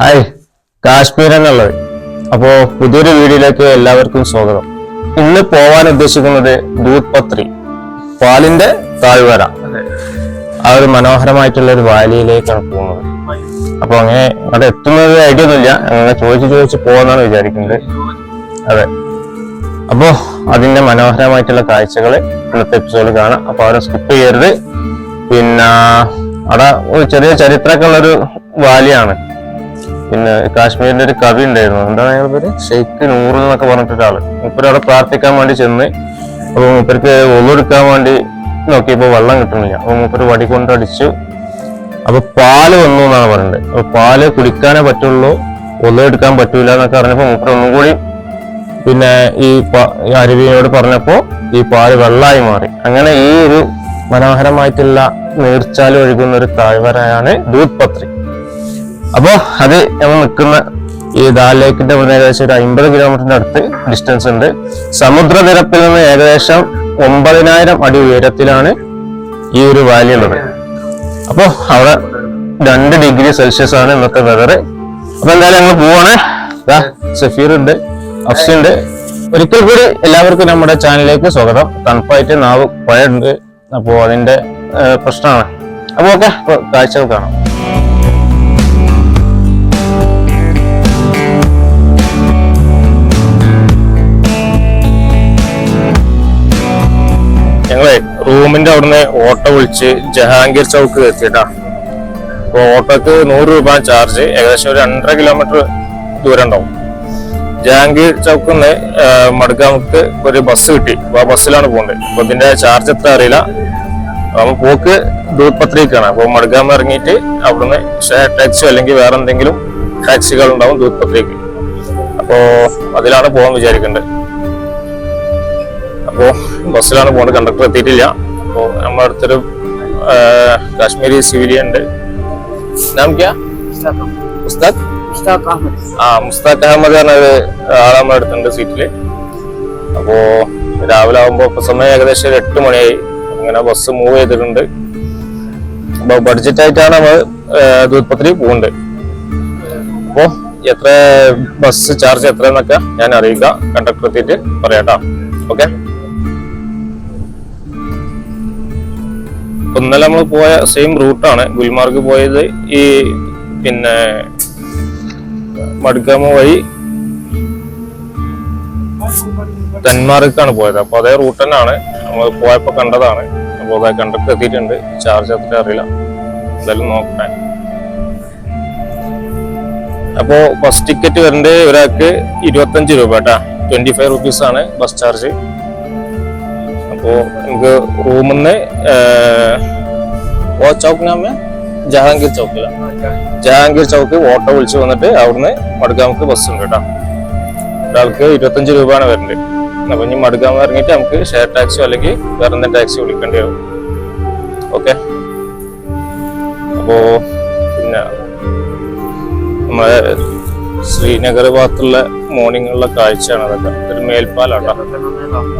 Hi Kashmir എന്നുള്ളത്. അപ്പോ പുതിയൊരു വീഡിയോയിലേക്ക് എല്ലാവർക്കും സ്വാഗതം. ഇന്ന് പോവാൻ ഉദ്ദേശിക്കുന്നത് ദൂത് പത്രി പാലിന്റെ താഴ്വര. ആ ഒരു മനോഹരമായിട്ടുള്ള ഒരു വാലിയിലേക്കാണ് പോകുന്നത്. അപ്പൊ അങ്ങനെ അവിടെ എത്തുന്നത് ഐഡിയ ഒന്നുമില്ല. അങ്ങനെ ചോദിച്ചു ചോദിച്ച് പോകാന്നാണ് വിചാരിക്കുന്നത്. അതെ. അപ്പോ അതിന്റെ മനോഹരമായിട്ടുള്ള കാഴ്ചകൾ ഇന്നത്തെ എപ്പിസോഡിൽ കാണാം. അപ്പൊ അവരെ സ്കിപ്പ് ചെയ്യരുത്. പിന്നെ അവിടെ ഒരു ചെറിയ ചരിത്രമൊക്കെ ഉള്ളൊരു വാലിയാണ്. പിന്നെ കാശ്മീരിന്റെ ഒരു കവി ഉണ്ടായിരുന്നു. എന്താണ് അയാളുടെ പേര്? ഷെയ്ഖ് നൂറിൽ എന്നൊക്കെ പറഞ്ഞിട്ട് ഒരാൾ. മൂപ്പര് അവിടെ പ്രാർത്ഥിക്കാൻ വേണ്ടി ചെന്ന് അപ്പൊ മൂപ്പർക്ക് ഒളിവെടുക്കാൻ വേണ്ടി നോക്കിയപ്പോ വെള്ളം കിട്ടുന്നില്ല. അപ്പൊ മുപ്പര് വടി കൊണ്ടടിച്ചു അപ്പൊ പാൽ വന്നു എന്നാണ് പറയുന്നത്. അപ്പൊ പാൽ കുടിക്കാനേ പറ്റുള്ളൂ ഒളിവെടുക്കാൻ പറ്റൂല എന്നൊക്കെ പറഞ്ഞപ്പോ മുപ്പര് ഒന്നും കൂടി പിന്നെ ഈ അരുവിയോട് പറഞ്ഞപ്പോ ഈ പാൽ വെള്ളമായി മാറി. അങ്ങനെ ഈ ഒരു മനോഹരമായിട്ടുള്ള നീർച്ചാൽ ഒഴുകുന്ന ഒരു താഴ്വരയാണ് ദൂത് പത്രി അപ്പോ അത് നമ്മൾ നിൽക്കുന്ന ഈ ദാൽ ലേക്കിന്റെ ഏകദേശം ഒരു അമ്പത് കിലോമീറ്ററിന്റെ അടുത്ത് ഡിസ്റ്റൻസ് ഉണ്ട്. സമുദ്രനിരപ്പിൽ നിന്ന് ഏകദേശം ഒമ്പതിനായിരം അടി ഉയരത്തിലാണ് ഈ ഒരു വാലി ഉള്ളത്. അപ്പോ അവിടെ രണ്ട് ഡിഗ്രി സെൽഷ്യസ് ആണ് ഇന്നത്തെ വെതർ അപ്പൊ എന്തായാലും ഞങ്ങൾ പോവാണ്. സഫീർ ഉണ്ട് അഫ്സി ഉണ്ട്. ഒരിക്കൽ കൂടി എല്ലാവർക്കും നമ്മുടെ ചാനലിലേക്ക് സ്വാഗതം. തണുപ്പായിട്ട് നാവ് പഴയുണ്ട്. അപ്പോ അതിന്റെ പ്രശ്നമാണ്. അപ്പൊ ഓക്കെ കാഴ്ചകൾ കാണാം. ഞങ്ങളെ റൂമിന്റെ അവിടുന്ന് ഓട്ടോ വിളിച്ച് ജഹാംഗീർ ചൗക്ക് എത്തിയിട്ടാ. അപ്പൊ ഓട്ടോക്ക് നൂറ് രൂപ ചാർജ് ഏകദേശം ഒരു രണ്ടര കിലോമീറ്റർ ദൂരം ഉണ്ടാവും. ജഹാംഗീർ ചൗക്കിൽ നിന്ന് മടുക്കാമുക്ക് ഒരു ബസ് കിട്ടി. ആ ബസ്സിലാണ് പോകുന്നത് അപ്പൊ ഇതിന്റെ ചാർജ് എത്ര അറിയില്ല. അപ്പൊ പോക്ക് ദൂത്പത്രിക്കാണ് അപ്പൊ മടുക്കാമ ഇറങ്ങിയിട്ട് അവിടുന്ന് ടാക്സി അല്ലെങ്കിൽ വേറെ എന്തെങ്കിലും ടാക്സികൾ ഉണ്ടാവും ദൂത്പത്രിക്ക് അപ്പോ അതിലാണ് പോകാൻ വിചാരിക്കേണ്ടത് അപ്പോൾ ബസ്സിലാണ് പോകുന്നത് കണ്ടക്ടർ എത്തിയിട്ടില്ല. അപ്പോൾ നമ്മുടെ അടുത്തൊരു കാശ്മീരി സിവിലിയൻ ഉണ്ട്. ക്യാ? ആ മുസ്താഖ് അഹമ്മദ് പറഞ്ഞൊരു ആളെ നമ്മുടെ സീറ്റിൽ അപ്പോ രാവിലെ ആകുമ്പോ സമയം ഏകദേശം ഒരു എട്ട് മണിയായി. അങ്ങനെ ബസ് മൂവ് ചെയ്തിട്ടുണ്ട്. ബഡ്ജറ്റ് ആയിട്ടാണ് നമ്മൾ ദൂത്പത്രി പോകുന്നത് അപ്പോ എത്ര ബസ് ചാർജ് എത്ര എന്നൊക്കെ ഞാൻ അറിയിക്കാം കണ്ടക്ടർ എത്തിയിട്ട് പറയാം ഓക്കെ ഇന്നലെ നമ്മൾ പോയ സെയിം റൂട്ടാണ് ഗുൽമാർഗ് പോയത് ഈ പിന്നെ മടുക്കാമ വഴി തെന്മാർക്കാണ് പോയത്. അപ്പൊ അതേ റൂട്ട് തന്നെയാണ്. നമ്മൾ പോയപ്പോ കണ്ടതാണ്. അപ്പൊ അതായത് കണ്ടിട്ട് എത്തിയിട്ടുണ്ട്. ചാർജ് എത്ര അറിയില്ല. എന്തായാലും നോക്കട്ടെ. അപ്പോ ബസ് ടിക്കറ്റ് വരണ്ടേ ഒരാൾക്ക് ഇരുപത്തഞ്ച് രൂപ കേട്ടാ. ട്വന്റി ഫൈവ് റുപ്പീസ് ആണ് ബസ് ചാർജ് അപ്പോ നമുക്ക് റൂമിൽ നിന്ന് ഓ ജഹാംഗീർ ചൗക്കിലാണ് ജഹാംഗീർ ചൗക്ക് ഓട്ടോ വിളിച്ച് വന്നിട്ട് അവിടുന്ന് മടുക്കാമുക്ക് ബസ് ഉണ്ട് കേട്ടോ. ഒരാൾക്ക് ഇരുപത്തഞ്ച് രൂപയാണ് വരുന്നത് അപ്പൊ ഇനി മടുക്കാമ ഇറങ്ങിയിട്ട് നമുക്ക് ഷെയർ ടാക്സിയോ അല്ലെങ്കിൽ വേറെ എന്തെങ്കിലും ടാക്സി വിളിക്കേണ്ടി വരും. ഓക്കെ അപ്പോ പിന്നെ നമ്മളെ ശ്രീനഗർ ഭാഗത്തുള്ള മോർണിംഗുള്ള കാഴ്ചയാണ് അതൊക്കെ. ഒരു മേൽപ്പാലാട്ടോ ഏഹ്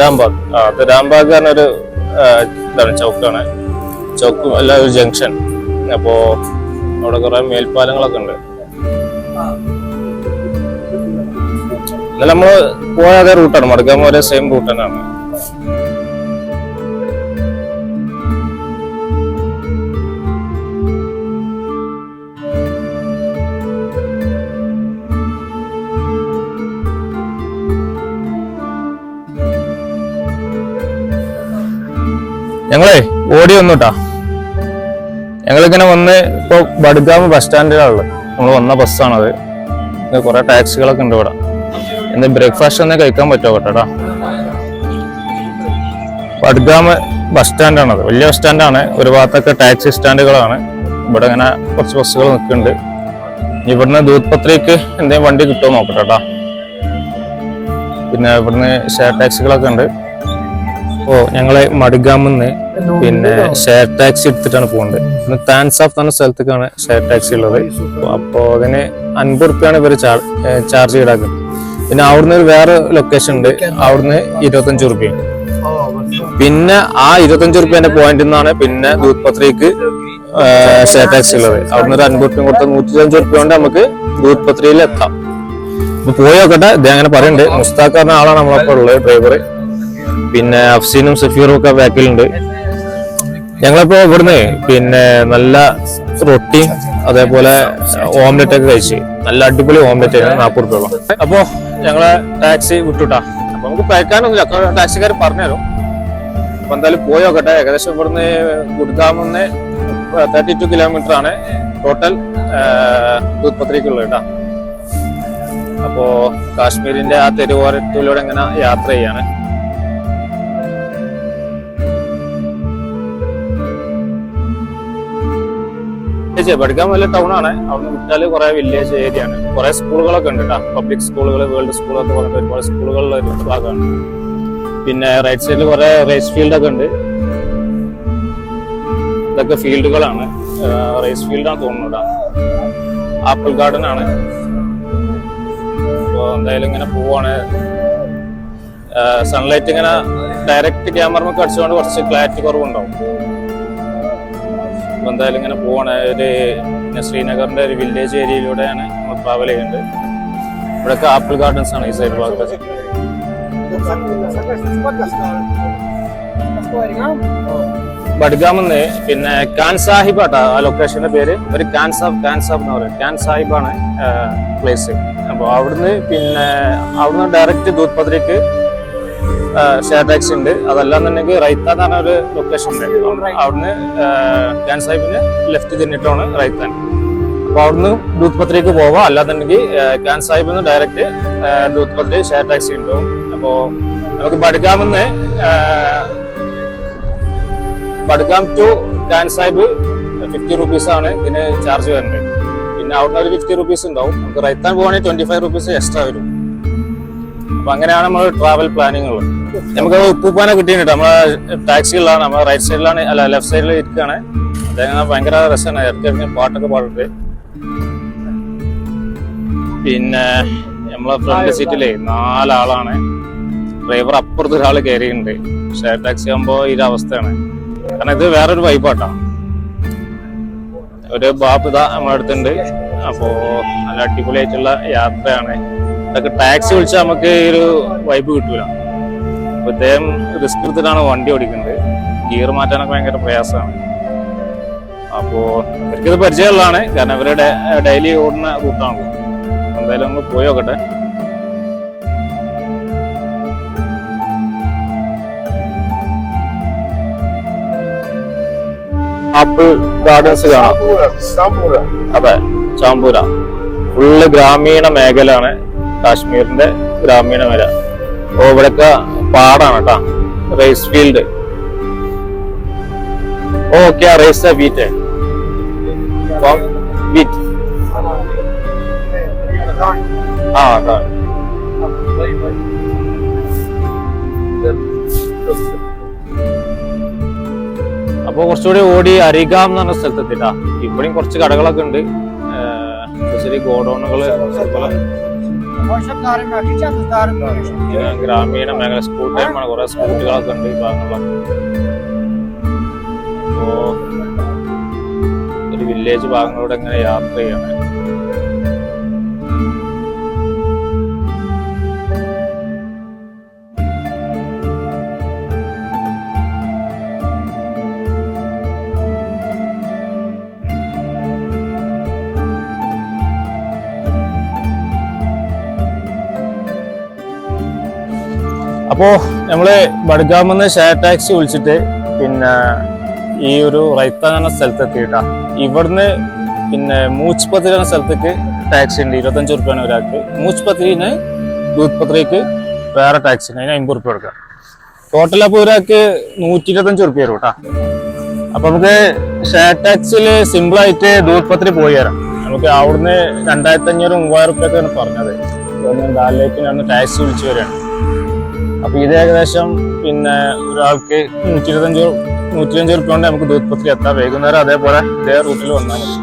രാംബാഗ്. ആ അത് രാംബാഗ് പറഞ്ഞൊരു എന്താണ് ഇതാണ് ചൗക്കാണ്. ചൗക്ക് അല്ല ഒരു ജംഗ്ഷൻ. അപ്പോ അവിടെ കുറെ മേൽപ്പാലങ്ങളൊക്കെ ഉണ്ട്. എന്നാലും നമ്മൾ പോയ അതേ റൂട്ടാണ്. മടക്കാൻ പോലെ സെയിം റൂട്ട് തന്നെയാണ്. ഞങ്ങളെ ഓടി വന്നുട്ടാ. ഞങ്ങളിങ്ങനെ വന്ന് ഇപ്പൊ ബഡ്ഗാം ബസ് സ്റ്റാൻഡിലാണുള്ളത് നമ്മൾ വന്ന ബസ്സാണത് കുറേ ടാക്സികളൊക്കെ ഉണ്ട് ഇവിടെ. എന്ത് ബ്രേക്ക്ഫാസ്റ്റ് തന്നെ കഴിക്കാൻ പറ്റുമോ കേട്ടോടാ ബഡ്ഗാം ബസ് സ്റ്റാൻഡാണത് വലിയ ബസ് സ്റ്റാൻഡാണ് ഒരു ഭാഗത്തൊക്കെ ടാക്സി സ്റ്റാൻഡുകളാണ് ഇവിടെ ഇങ്ങനെ കുറച്ച് ബസ്സുകൾ നിൽക്കുന്നുണ്ട്. ഇവിടുന്ന് ദൂത്പത്രിക്ക് എന്തെങ്കിലും വണ്ടി കിട്ടുമോ നോക്കട്ടെ കേട്ടാ. പിന്നെ ഇവിടുന്ന് ഷെയർ ടാക്സികളൊക്കെ ഉണ്ട്. ഓ ഞങ്ങളെ മടുഗാമെന്ന് പിന്നെ ഷെയർ ടാക്സി എടുത്തിട്ടാണ് പോകുന്നത് പിന്നെ താൻസ് ഓഫ് എന്ന സ്ഥലത്തേക്കാണ് ഷെയർ ടാക്സി ഉള്ളത്. അപ്പോൾ അതിന് അൻപത് റുപ്യാണ് ഇവർ ചാർജ് ഈടാക്കുന്നത് പിന്നെ അവിടുന്ന് ഒരു വേറെ ലൊക്കേഷൻ ഉണ്ട്. അവിടുന്ന് ഇരുപത്തഞ്ച് റുപ്യ. പിന്നെ ആ ഇരുപത്തഞ്ച് റുപ്യന്റെ പോയിന്റിൽ നിന്നാണ് പിന്നെ ദൂത്പത്രിക്ക് ഷെയർ ടാക്സി ഉള്ളത്. അവിടുന്ന് ഒരു അൻപത് റുപ്യ കൊടുത്ത നൂറ്റി അഞ്ച് റുപ്യ കൊണ്ട് നമുക്ക് ദൂത് പത്രിയിൽ എത്താം. അപ്പൊ പോയി നോക്കട്ടെ. ഇത് അങ്ങനെ പറയുന്നുണ്ട് മുസ്താഖ് പറഞ്ഞ ആളാണ് നമ്മളപ്പോൾ ഉള്ളത് ഡ്രൈവർ പിന്നെ അഫ്സീനും സഫീറും ഒക്കെ ബാക്കിലുണ്ട് ഞങ്ങളിപ്പോ ഇവിടുന്ന് പിന്നെ നല്ല റൊട്ടി അതേപോലെ ഓംലെറ്റ് ഒക്കെ കഴിച്ച്. നല്ല അടിപൊളി ഓംലെറ്റ് ആയിരുന്നു നാൽപ്പത് രൂപ. അപ്പോ ഞങ്ങളെ ടാക്സി വിട്ടുട്ടാ. അപ്പൊ നമുക്ക് പേക്കാനൊന്നുമില്ല ടാക്സിക്കാർ പറഞ്ഞുതരും. അപ്പൊ എന്തായാലും പോയി നോക്കട്ടെ. ഏകദേശം ഇവിടുന്ന് ഗുഡ്ഗാമിന്ന് തേർട്ടി ടു കിലോമീറ്റർ ആണ് ടോട്ടൽ ഉള്ളത് കേട്ടോ അപ്പോ കാശ്മീരിന്റെ ആ തെരുവോരത്തിലൂടെ എങ്ങനെ യാത്ര ചെയ്യാണ്. വില്ലേജ് പഠിക്കാൻ വലിയ ടൗൺ ആണ്. അവിടെ വിട്ടാൽ കുറെ വില്ലേജ് ഏരിയ ആണ്. കുറെ സ്കൂളുകളൊക്കെ ഉണ്ട് കേട്ടോ പബ്ലിക് സ്കൂളുകൾ വേൾഡ് സ്കൂളൊക്കെ പറഞ്ഞിട്ട് ഒരുപാട് സ്കൂളുകളുള്ള ഒരു ഭാഗമാണ്. പിന്നെ റൈറ്റ് സൈഡിൽ കുറെ റേസ് ഫീൽഡ് ഒക്കെ ഉണ്ട്. ഇതൊക്കെ ഫീൽഡുകളാണ് റേസ് ഫീൽഡാണ് തോന്നുന്നത് ആപ്പിൾ ഗാർഡൻ ആണ്. അപ്പോൾ എന്തായാലും ഇങ്ങനെ പോവാണ്. സൺലൈറ്റ് ഇങ്ങനെ ഡയറക്റ്റ് ക്യാമറ അടിച്ചുകൊണ്ട് കുറച്ച് ക്ലാരിറ്റി കുറവുണ്ടാവും. അപ്പൊ എന്തായാലും ഇങ്ങനെ പോവാണ്. ഒരു പിന്നെ ശ്രീനഗറിന്റെ ഒരു വില്ലേജ് ഏരിയയിലൂടെയാണ് നമ്മൾ ട്രാവൽ ചെയ്യുന്നത് ഇവിടെയൊക്കെ ആപ്പിൾ ഗാർഡൻസ് ആണ് ഈ സൈഡ് ഭാഗത്ത്. ബഡ്ഗാമെന്ന് പിന്നെ കാൻ സാഹിബ് ആട്ടാ ആ ലൊക്കേഷന്റെ പേര്. ഒരു കാൻ സാഹ് കാൻ സാഹ് എന്ന് പറയും. കാൻ സാഹിബാണ് പ്ലേസ് അപ്പോൾ അവിടുന്ന് പിന്നെ അവിടുന്ന് ഡയറക്റ്റ് ദൂത് പത്രിക്ക് ഷെയർ ടാക്സി ഉണ്ട്. അതല്ലാന്നുണ്ടെങ്കിൽ റൈത്ത എന്ന് പറഞ്ഞ ഒരു ലൊക്കേഷൻ ഉണ്ട്. അവിടുന്ന് ഗാൻ സാഹിബിന് ലെഫ്റ്റ് തിന്നിട്ടാണ് റൈത്താൻ. അപ്പൊ അവിടുന്ന് ദൂത്ത് പത്രിക്ക് പോവാം. അല്ലാന്നുണ്ടെങ്കിൽ ഖാൻ സാഹിബിൽ നിന്ന് ഡയറക്റ്റ് ദൂത്ത് പത്രി ഷെയർ ടാക്സി ഉണ്ടാവും അപ്പോ നമുക്ക് ബഡ്ഗാമിന്ന് Budgam to Khan Sahib fifty rupees ആണ് ഇതിന് ചാർജ് വരുന്നത്. പിന്നെ അവിടുന്ന് ഒരു ഫിഫ്റ്റി റുപ്പീസ് ഉണ്ടാവും. നമുക്ക് റൈത്താൻ പോവാണെങ്കിൽ ട്വന്റി ഫൈവ് റുപ്പീസ് എക്സ്ട്രാ വരും. അപ്പൊ അങ്ങനെയാണ് നമ്മൾ ട്രാവൽ ഉള്ളത്. നമുക്ക് ഉപ്പൂപ്പാനെ കിട്ടിയിട്ടുണ്ട് നമ്മളെ ടാക്സികളിലാണ് നമ്മൾ റൈറ്റ് സൈഡിലാണ് അല്ല ലെഫ്റ്റ് സൈഡിൽ ഇരിക്കുകയാണ് അദ്ദേഹം ഭയങ്കര രസമാണ്. ഇറക്കി പാട്ടൊക്കെ പാടിട്ട് പിന്നെ നമ്മളെ ഫ്രണ്ട് സീറ്റിലെ നാലാളാണ്. ഡ്രൈവർ അപ്പുറത്ത് ഒരാൾ കയറിയിട്ടുണ്ട് ഷെയർ ടാക്സി ആകുമ്പോൾ ഈ അവസ്ഥയാണ്. കാരണം ഇത് വേറൊരു വൈബാട്ടാ ഒരു ബാപ്പ് ഇതാ നമ്മുടെ അടുത്തുണ്ട്. അപ്പോ നല്ല അടിപൊളിയായിട്ടുള്ള യാത്രയാണ്. ഇതൊക്കെ ടാക്സി വിളിച്ചാൽ നമുക്ക് ഈ ഒരു വൈബ് കിട്ടൂല. അപ്പൊ ഇദ്ദേഹം റിസ്ക് എടുത്തിട്ടാണ് വണ്ടി ഓടിക്കുന്നത്. ഗിയർ മാറ്റാനൊക്കെ ഭയങ്കര പ്രയാസമാണ്. അപ്പോ ഇവർക്കിത് പരിചയമുള്ളതാണ്. കാരണം ഇവരുടെ ഡെയിലി ഓടുന്ന റൂട്ടാണല്ലോ എന്തായാലും നമ്മൾ പോയി നോക്കട്ടെ. ആപ്പിൾ ഗാർഡൻസ് കാണാം. അതെ ചാമ്പൂര. ഫുള്ള് ഗ്രാമീണ മേഖലയാണ്. കാശ്മീരിന്റെ ഗ്രാമീണ വര ഓ ഇവിടെയൊക്കെ പാടാണ് കേട്ടാ. Rice field okay rice wheat wheat ആ അപ്പൊ കുറച്ചുകൂടി ഓടി അരികാം എന്ന് പറഞ്ഞ സ്ഥലത്തെത്തിട്ടാ. ഇവിടെയും കുറച്ച് കടകളൊക്കെ ഉണ്ട്. അതുപോലെ ഇത് ഗ്രാമീണ മേഖല സ്കൂൾ ടൈമാണ് കുറെ സ്കൂട്ടുകളൊക്കെ ഉണ്ട് ഈ ഭാഗങ്ങളിലൊക്കെ അപ്പോ ഒരു വില്ലേജ് ഭാഗങ്ങളിലൂടെ ഇങ്ങനെ യാത്ര ചെയ്യണം. അപ്പോ നമ്മൾ ബഡ്ഗാമെന്ന് ഷെയർ ടാക്സി വിളിച്ചിട്ട് പിന്നെ ഈ ഒരു റൈത്ത എന്ന സ്ഥലത്ത് എത്തിയിട്ടാ ഇവിടുന്ന് പിന്നെ മൂച്ച്പത്രി എന്ന സ്ഥലത്തേക്ക് ടാക്സി ഉണ്ട്. ഇരുപത്തഞ്ച് റുപ്യാണ് ഒരാൾക്ക്. മൂച്ച്പത്രിന് ദൂത്പത്രിക്ക് വേറെ ടാക്സി ഉണ്ട്. അതിന് അമ്പത് റുപ്യ കൊടുക്കാം. ടോട്ടൽ അപ്പോൾ ഒരാൾക്ക് നൂറ്റി ഇരുപത്തഞ്ച് റുപ്യ വരും കേട്ടാ. അപ്പൊ നമുക്ക് ഷെയർ ടാക്സിയിൽ സിമ്പിൾ ആയിട്ട് ദൂത്പത്രി പോയി തരാം. നമുക്ക് അവിടുന്ന് രണ്ടായിരത്തി അഞ്ഞൂറ് മൂവായിരം റുപ്യൊക്കെയാണ് പറഞ്ഞത്. ഇവിടുന്ന് ഡാലിലേക്ക് ഞാൻ ടാക്സി വിളിച്ചു വരികയാണ്. അപ്പോൾ ഇത് ഏകദേശം പിന്നെ ഒരാൾക്ക് നൂറ്റി ഇരുപത്തഞ്ച് നൂറ്റിയഞ്ച് റുപ്യ കൊണ്ട് നമുക്ക് ദൂത്പത്തിൽ എത്താം. വൈകുന്നേരം അതേപോലെ ഇതേ റൂട്ടിൽ വന്നാൽ മതി.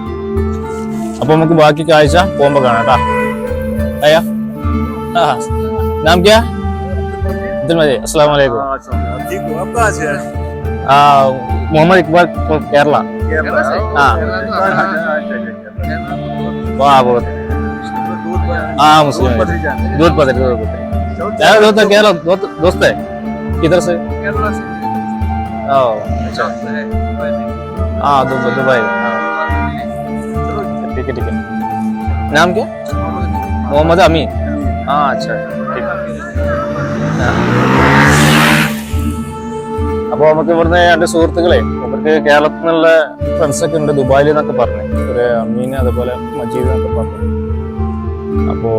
അപ്പോൾ നമുക്ക് ബാക്കി കാഴ്ച പോകുമ്പോൾ കാണാം കേട്ടാ അയ്യാ? ആ നാം ക്യാ? ഇതിൽ മതി. അസ്സാം വലൈക്കും ആ മുഹമ്മദ് ഇക്ബാൽ കേരള. ആ. വാ ആ മുസ്ലിം ദൂത് പത്രി ദൂത് പത്രി दोस्त है केरला दोस्त दोस्त है किधर से ओह अच्छा हाँ दुबई दुबई हाँ, ठीक है ठीक है नाम क्या मोहम्मद अमीन हाँ अच्छा ठीक അപ്പോൾ നമുക്ക് ഇവിടുന്ന് എൻ്റെ സുഹൃത്തുക്കളെ അവർക്ക് കേരളത്തിൽ നിന്നുള്ള ഫ്രണ്ട്സ് ഒക്കെ ഉണ്ട് ദുബായിൽ എന്നൊക്കെ പറഞ്ഞു ഒരു അമീൻ അതുപോലെ മജീദ് എന്നൊക്കെ പറഞ്ഞു അപ്പോൾ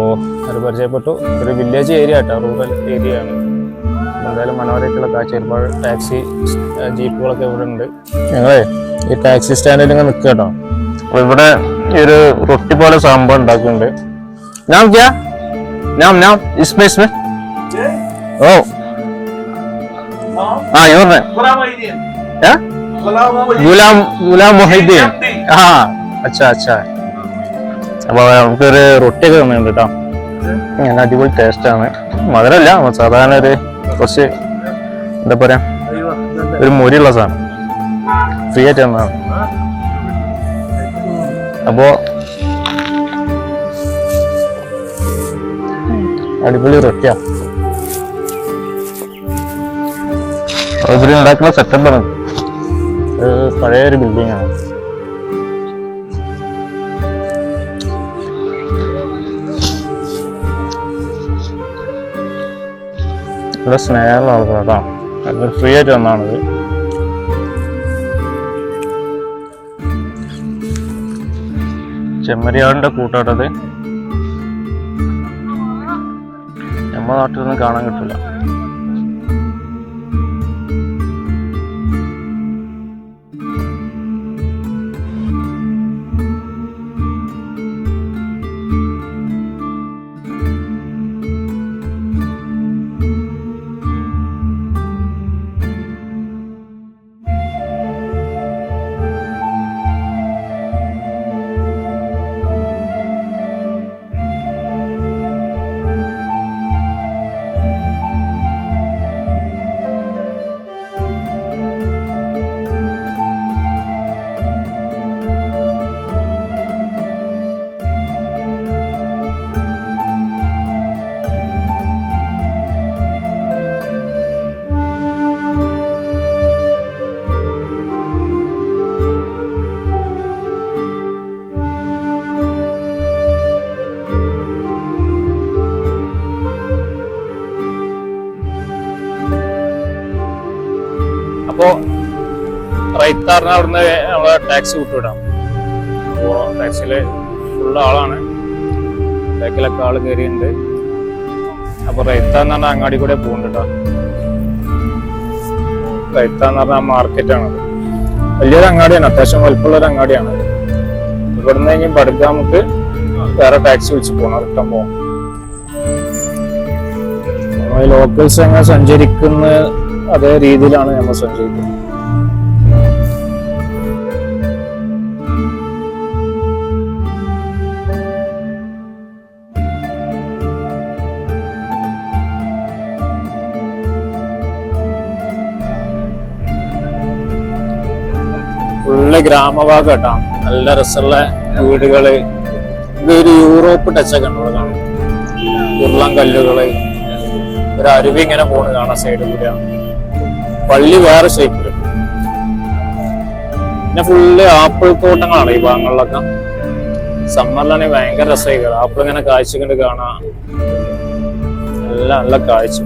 അത് പരിചയപ്പെട്ടു. ഒരു വില്ലേജ് ഏരിയ ആട്ടോ റൂറൽ ഏരിയ ആണ്. എന്തായാലും മനോഹരമായിട്ടുള്ള കാഴ്ച ഒരുപാട് ടാക്സി ജീപ്പുകളൊക്കെ ഇവിടെ ഉണ്ട്. ഞങ്ങളെ ഈ ടാക്സി സ്റ്റാൻഡിൽ ഇങ്ങനെ നിൽക്കുക കേട്ടോ. അപ്പോൾ ഇവിടെ ഒരു റൊട്ടി പോലെ സംഭവം ഉണ്ടാക്കുന്നുണ്ട്. ഞാൻ ക്യാ? നാം നാം ഇസ്മേ ഇസ്മേ ഓ. ആ ഇവർനെ ഗുലാം ഗുലാം മൊഹീദ്ദീൻ. ആ അച്ഛാ അച്ഛാ. അപ്പൊ നമുക്കൊരു റൊട്ടിയൊക്കെ തന്നിട്ടുണ്ട് കേട്ടോ. നല്ല അടിപൊളി ആണ്. മധുരമല്ല സാധാരണ ഒരു കുറച്ച് എന്താ പറയാ ഒരു മൊരിയുള്ള സാധനം. ഫ്രീ ആയിട്ട് തന്നതാണ്. അപ്പോ അടിപൊളി റൊട്ടിയാ. അതിൽ ഉണ്ടാക്കുന്ന പഴയ ഒരു ബിൽഡിംഗ് ആണ്. ഇവിടെ സ്നേഹമുള്ള ആൾക്കാരാട്ടോ അത് ഫ്രീ ആയിട്ട് വന്നാണിത് ചെമ്മരിയാടിന്റെ കൂട്ടാട്ടത് നമ്മുടെ നാട്ടിൽ നിന്നും കാണാൻ കിട്ടില്ല അപ്പോ റൈത്താറിന് അവിടുന്ന് നമ്മളെ ടാക്സി വിട്ടുവിടാം. അപ്പോ ടാക്സിയിൽ ഫുൾ ആളാണ്. ബാക്കിലൊക്കെ ആൾ കയറിയിട്ടുണ്ട് അപ്പൊ റൈത്താന്ന് പറഞ്ഞാൽ അങ്ങാടി കൂടെ പോകുന്നുണ്ടോ റൈത്താന്ന് പറഞ്ഞാൽ മാർക്കറ്റാണ് വലിയൊരു അങ്ങാടിയാണ് അത്യാവശ്യം വലുപ്പമുള്ള ഒരു അങ്ങാടിയാണ്. ഇവിടുന്ന് കഴിഞ്ഞ് ബഡ്ഗാമുക്ക് വേറെ ടാക്സി വിളിച്ച് പോകണം റിട്ടേൺ പോകാം ലോക്കൽസ് എങ്ങനെ സഞ്ചരിക്കുന്ന അതേ രീതിയിലാണ് നമ്മൾ സഞ്ചരിക്കുന്നത്. ഫുള്ള് ഗ്രാമഭാഗം കേട്ടോ നല്ല രസമുള്ള വീടുകൾ. ഇതൊരു യൂറോപ്പ് ടച്ചൊക്കെ ഉണ്ട് ഇവിടെ കാണാം. ഉരുളം കല്ലുകൾ. ഒരു അരുവി ഇങ്ങനെ പോണ് കാണാൻ സൈഡിൽ കൂടെയാണ് പള്ളി വേറെ ഷേപ്പിൽ പിന്നെ ഫുള്ള് ആപ്പിൾ തോട്ടങ്ങളാണ് ഈ ഭാഗങ്ങളിലൊക്കെ. സമ്മറിലാണെങ്കിൽ ഭയങ്കര രസമായിരിക്കും ആപ്പിൾ ഇങ്ങനെ കാഴ്ച കണ്ട് കാണാം. നല്ല നല്ല കാഴ്ച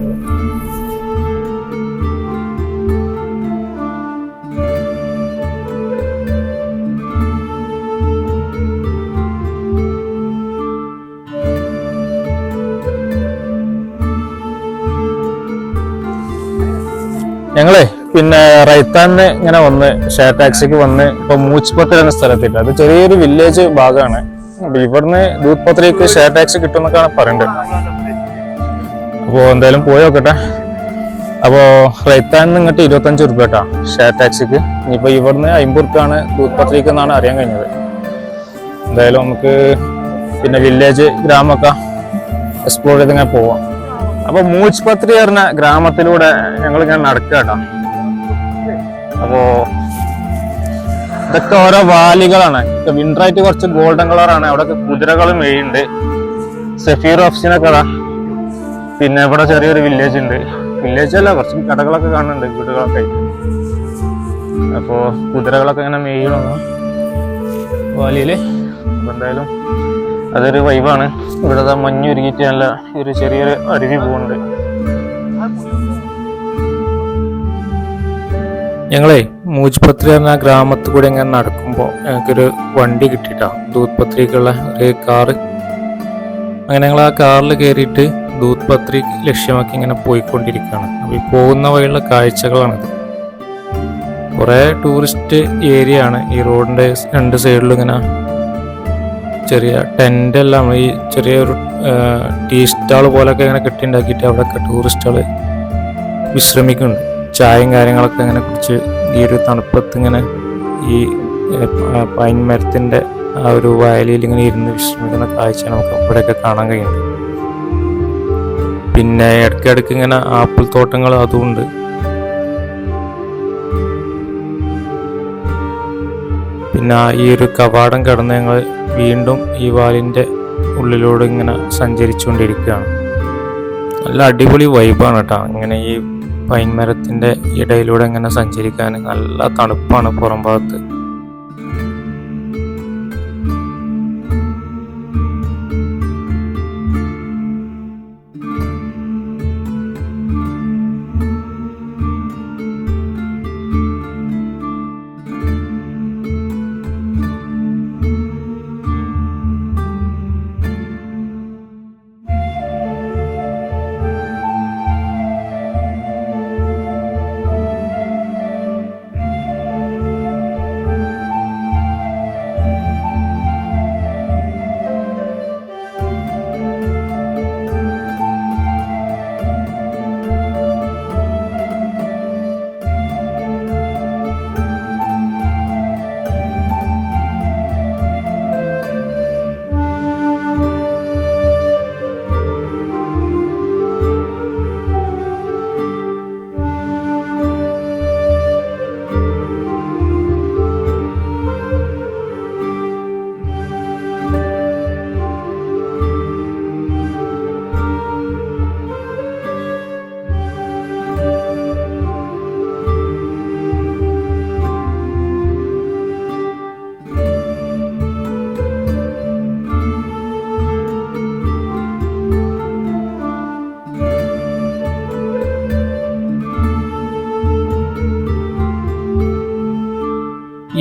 ഞങ്ങളെ പിന്നെ റൈത്താന്ന് ഇങ്ങനെ വന്ന് ഷെയർ ടാക്സിക്ക് വന്ന് ഇപ്പൊ മൂച്ച്പത്ര എന്ന സ്ഥലത്തില്ല. അത് ചെറിയൊരു വില്ലേജ് ഭാഗമാണ്. ഇവിടുന്ന് ദൂത്പത്രയ്ക്ക് ഷെയർ ടാക്സി കിട്ടുമെന്നൊക്കെയാണ് പറയേണ്ടത്. അപ്പോ എന്തായാലും പോയി നോക്കട്ടെ. അപ്പോ റൈത്താന്ന് ഇങ്ങോട്ട് ഇരുപത്തഞ്ച് റുപ്യ കേട്ടാ ഷെയർ ടാക്സിക്ക് ഇനിയിപ്പോ ഇവിടുന്ന് അമ്പത് റുപ്യാണ് ദൂത്പത്രയ്ക്ക് എന്നാണ് അറിയാൻ കഴിഞ്ഞത്. എന്തായാലും നമുക്ക് പിന്നെ വില്ലേജ് ഗ്രാമൊക്കെ എക്സ്പ്ലോർ ചെയ്ത് ഇങ്ങനെ പോവാം. അപ്പൊ മൂച്ച്പത്രി പറഞ്ഞ ഗ്രാമത്തിലൂടെ ഞങ്ങൾ ഇങ്ങനെ നടക്കുക കേട്ടോ അപ്പോ ഇതൊക്കെ ഓരോ വാലികളാണ്. വിൻഡറായിട്ട് കുറച്ച് ഗോൾഡൻ കളറാണ് അവിടെ കുതിരകളും മെയ്യുണ്ട് സഫീർ ഓഫ്സിനൊക്കെ പിന്നെ ഇവിടെ ചെറിയൊരു വില്ലേജ് ഉണ്ട്. വില്ലേജ് അല്ല കുറച്ച് കടകളൊക്കെ കാണുന്നുണ്ട് വീടുകളൊക്കെ. അപ്പോൾ അപ്പോ കുതിരകളൊക്കെ ഇങ്ങനെ മെയ്യണം വാലിയിൽ? എന്തായാലും അതൊരു വൈബാണ് ഇവിടെ ദാ മഞ്ഞ് ഒരുക്കിയിട്ട് നല്ല ഒരു ചെറിയൊരു അരുവി പോകുന്നുണ്ട് ഞങ്ങളെ മൂജ്പത്രി എന്ന ഗ്രാമത്തിൽ കൂടെ ഇങ്ങനെ നടക്കുമ്പോൾ ഞങ്ങൾക്കൊരു വണ്ടി കിട്ടിയിട്ടാ. ദൂത് പത്രിക്കുള്ള ഒരു കാറ്. അങ്ങനെ ഞങ്ങൾ ആ കാറിൽ കയറിയിട്ട് ദൂത് പത്രി ലക്ഷ്യമാക്കി ഇങ്ങനെ പോയിക്കൊണ്ടിരിക്കുകയാണ്. അപ്പോൾ ഈ പോകുന്ന വഴിയുള്ള കാഴ്ചകളാണിത്. കുറേ ടൂറിസ്റ്റ് ഏരിയ ആണ്. ഈ റോഡിന്റെ രണ്ട് സൈഡിലും ഇങ്ങനെ ചെറിയ ടെന്റ് എല്ലാം ഈ ചെറിയൊരു ടീ സ്റ്റാൾ പോലൊക്കെ ഇങ്ങനെ കെട്ടിണ്ടാക്കിയിട്ട് അവിടെയൊക്കെ ടൂറിസ്റ്റുകൾ വിശ്രമിക്കുന്നുണ്ട്. ചായയും കാര്യങ്ങളൊക്കെ ഇങ്ങനെ കുടിച്ച് ഈ ഒരു തണുപ്പത്ത് ഇങ്ങനെ ഈ പൈൻ മരത്തിന്റെ ആ ഒരു വയലിൽ ഇങ്ങനെ ഇരുന്ന് വിശ്രമിക്കുന്ന കാഴ്ച നമുക്ക് അവിടെയൊക്കെ കാണാൻ കഴിയുന്നുണ്ട്. പിന്നെ ഇടയ്ക്കിടയ്ക്ക് ഇങ്ങനെ ആപ്പിൾ തോട്ടങ്ങൾ അതുമുണ്ട് പിന്നെ ഈ ഒരു കവാടം കടന്ന് ഞങ്ങൾ വീണ്ടും ഈ വാലിന്റെ ഉള്ളിലൂടെ ഇങ്ങനെ സഞ്ചരിച്ചുകൊണ്ടിരിക്കുകയാണ്. നല്ല അടിപൊളി വൈബാണ് കേട്ടോ ഇങ്ങനെ ഈ പൈൻ മരത്തിന്റെ ഇടയിലൂടെ ഇങ്ങനെ സഞ്ചരിക്കാൻ നല്ല തണുപ്പാണ് പുറം ഭാഗത്ത്.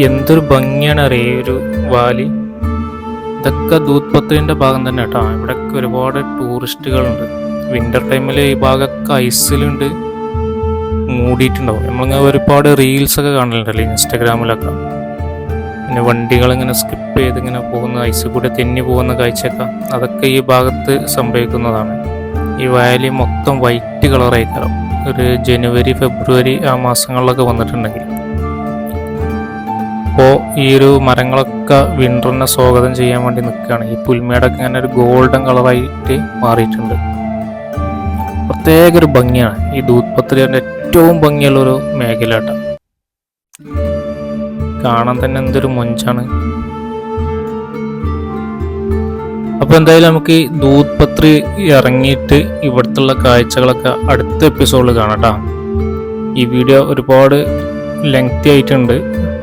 എന്തൊരു ഭംഗിയാണ് അറിയ ഒരു വാലി? ഇതൊക്കെ ദൂത്പത്രിന്റെ ഭാഗം തന്നെ കേട്ടോ. ഇവിടെയൊക്കെ ഒരുപാട് ടൂറിസ്റ്റുകളുണ്ട്. വിന്റർ ടൈമിൽ ഈ ഭാഗമൊക്കെ ഐസിലുണ്ട് മൂടിയിട്ടുണ്ടാവും. നമ്മളിങ്ങനെ ഒരുപാട് റീൽസ് ഒക്കെ കാണലുണ്ടല്ലോ ഇൻസ്റ്റഗ്രാമിലൊക്കെ. പിന്നെ വണ്ടികൾ ഇങ്ങനെ സ്കിപ്പ് ചെയ്ത് ഇങ്ങനെ പോകുന്ന ഐസ് കൂടെ തെന്നി പോകുന്ന കാഴ്ചയൊക്കെ അതൊക്കെ ഈ ഭാഗത്ത് സംഭവിക്കുന്നതാണ്. ഈ വാലി മൊത്തം വൈറ്റ് കളറായിക്കാരം ഒരു ജനുവരി ഫെബ്രുവരി ആ മാസങ്ങളിലൊക്കെ വന്നിട്ടുണ്ടെങ്കിൽ. അപ്പോൾ ഈ ഒരു മരങ്ങളൊക്കെ വിന്ററിനെ സ്വാഗതം ചെയ്യാൻ വേണ്ടി നിൽക്കുകയാണ്. ഈ പുൽമേടൊക്കെ ഇങ്ങനെ ഒരു ഗോൾഡൻ കളറായിട്ട് മാറിയിട്ടുണ്ട്. പ്രത്യേക ഒരു ഭംഗിയാണ്. ഈ ദൂത്പത്രിയുടെ ഏറ്റവും ഭംഗിയുള്ള ഒരു മേഖല കേട്ടോ കാണാൻ തന്നെ എന്തൊരു മൊഞ്ചാണ്. അപ്പോൾ എന്തായാലും നമുക്ക് ഈ ദൂത്പത്രി ഇറങ്ങിയിട്ട് ഇവിടുത്തുള്ള കാഴ്ചകളൊക്കെ അടുത്ത എപ്പിസോഡിൽ കാണാം കേട്ടോ ഈ വീഡിയോ ഒരുപാട് ലെങ്തി ആയിട്ടുണ്ട്.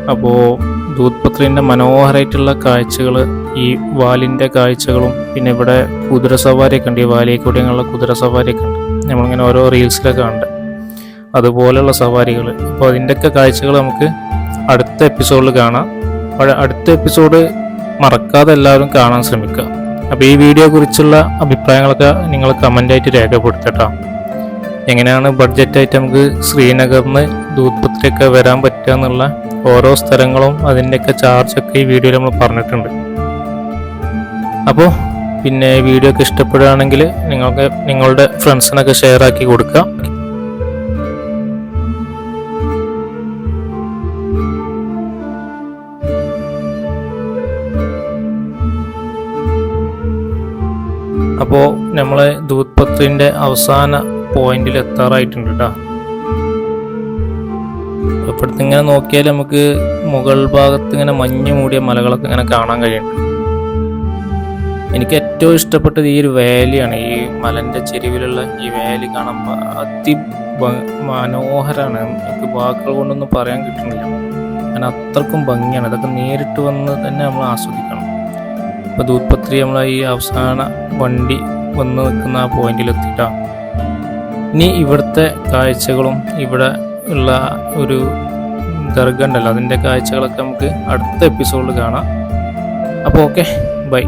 അപ്പോൾ ദൂത്പത്രിന്റെ മനോഹരമായിട്ടുള്ള കാഴ്ചകൾ ഈ വാലിന്റെ കാഴ്ചകളും പിന്നെ ഇവിടെ കുതിര സവാരിയൊക്കെ ഉണ്ട്. ഈ വാലിയെ അങ്ങനെയുള്ള കുതിര സവാരിയൊക്കെ ഉണ്ട്. നമ്മളിങ്ങനെ ഓരോ റീൽസിലൊക്കെ ഉണ്ട് അതുപോലെയുള്ള സവാരികൾ അപ്പോൾ അതിന്റെയൊക്കെ കാഴ്ചകൾ നമുക്ക് അടുത്ത എപ്പിസോഡിൽ കാണാം. അടുത്ത എപ്പിസോഡ് മറക്കാതെ എല്ലാവരും കാണാൻ ശ്രമിക്കുക. അപ്പോൾ ഈ വീഡിയോ കുറിച്ചുള്ള അഭിപ്രായങ്ങളൊക്കെ നിങ്ങൾ കമന്റായിട്ട് രേഖപ്പെടുത്തട്ടോ. എങ്ങനെയാണ് ബഡ്ജറ്റായിട്ട് നമുക്ക് ശ്രീനഗറിന് ദൂത്പത്രിയൊക്കെ വരാൻ പറ്റുക എന്നുള്ള ഓരോ സ്ഥലങ്ങളും അതിന്റെയൊക്കെ ചാർജൊക്കെ ഈ വീഡിയോയിൽ നമ്മൾ പറഞ്ഞിട്ടുണ്ട്. അപ്പോൾ പിന്നെ വീഡിയോ ഒക്കെ ഇഷ്ടപ്പെടുകയാണെങ്കിൽ നിങ്ങൾക്ക് നിങ്ങളുടെ ഫ്രണ്ട്സിനൊക്കെ ഷെയർ ആക്കി കൊടുക്കുക. അപ്പോൾ നമ്മൾ ദൂത്പത്രിന്റെ അവസാന പോയിന്റിൽ എത്താറായിട്ടുണ്ട് കേട്ടോ ഇവിടുന്ന് ഇങ്ങനെ നോക്കിയാൽ നമുക്ക് മുകൾ ഭാഗത്ത് ഇങ്ങനെ മഞ്ഞ് മൂടിയ മലകളൊക്കെ ഇങ്ങനെ കാണാൻ കഴിയുന്നുണ്ട് എനിക്ക് ഏറ്റവും ഇഷ്ടപ്പെട്ടത് ഈ ഒരു വാലിയാണ്. ഈ മലന്റെ ചെരുവിലുള്ള ഈ വാലി കാണാൻ അതി മനോഹരമാണ് എനിക്ക് വാക്കുകൾ കൊണ്ടൊന്നും പറയാൻ കിട്ടുന്നില്ല. കാരണം അത്രക്കും ഭംഗിയാണ്. ഇതൊക്കെ നേരിട്ട് വന്ന് തന്നെ നമ്മൾ ആസ്വദിക്കണം. ഇപ്പോൾ ദൂത്പത്രി നമ്മൾ ഈ അവസാന വണ്ടി വന്ന് നിൽക്കുന്ന ആ പോയിന്റിൽ എത്തിയിട്ടാണ് ഇനി ഇവിടുത്തെ കാഴ്ചകളും ഇവിടെ ഉള്ള ഒരു ദർഗ ഉണ്ടല്ലോ. അതിന്റെ കാഴ്ചകളൊക്കെ നമുക്ക് അടുത്ത എപ്പിസോഡിൽ കാണാം. അപ്പോൾ ഓക്കെ ബൈ